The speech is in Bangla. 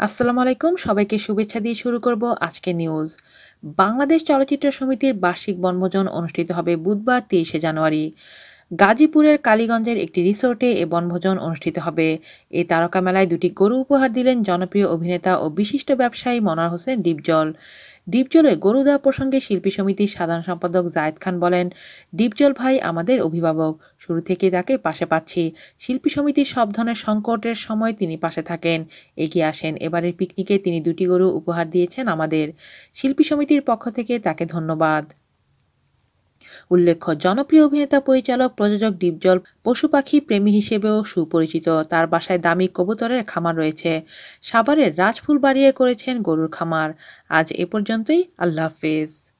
আসসালামু আলাইকুম। সবাইকে শুভেচ্ছা দিয়ে শুরু করব আজকে নিউজ বাংলাদেশ চলচ্চিত্র সমিতির বার্ষিক বনভোজন অনুষ্ঠিত হবে বুধবার তেইশে জানুয়ারি। গাজীপুরের কালীগঞ্জের একটি রিসোর্টে এ বনভোজন অনুষ্ঠিত হবে। এই তারকা মেলায় দুটি গরু উপহার দিলেন জনপ্রিয় অভিনেতা ও বিশিষ্ট ব্যবসায়ী মনার হোসেন ডিপজল। ডিপজলে গরু দেওয়া প্রসঙ্গে শিল্পী সমিতির সাধারণ সম্পাদক জায়েদ খান বলেন, ডিপজল ভাই আমাদের অভিভাবক। শুরু থেকে তাকে পাশে পাচ্ছি। শিল্পী সমিতির সব ধরনের সংকটের সময় তিনি পাশে থাকেন, এগিয়ে আসেন। এবারের পিকনিকে তিনি দুটি গরু উপহার দিয়েছেন আমাদের। শিল্পী সমিতির পক্ষ থেকে তাকে ধন্যবাদ। উল্লেখ্য, জনপ্রিয় অভিনেতা, পরিচালক, প্রযোজক ডিপজল, পশু পাখি প্রেমী হিসেবেও সুপরিচিত। তার বাসায় দামি কবুতরের খামার রয়েছে। সাভারের রাজফুল বাড়িয়ে করেছেন গরুর খামার। আজ এ পর্যন্তই। আল্লাহ হাফেজ।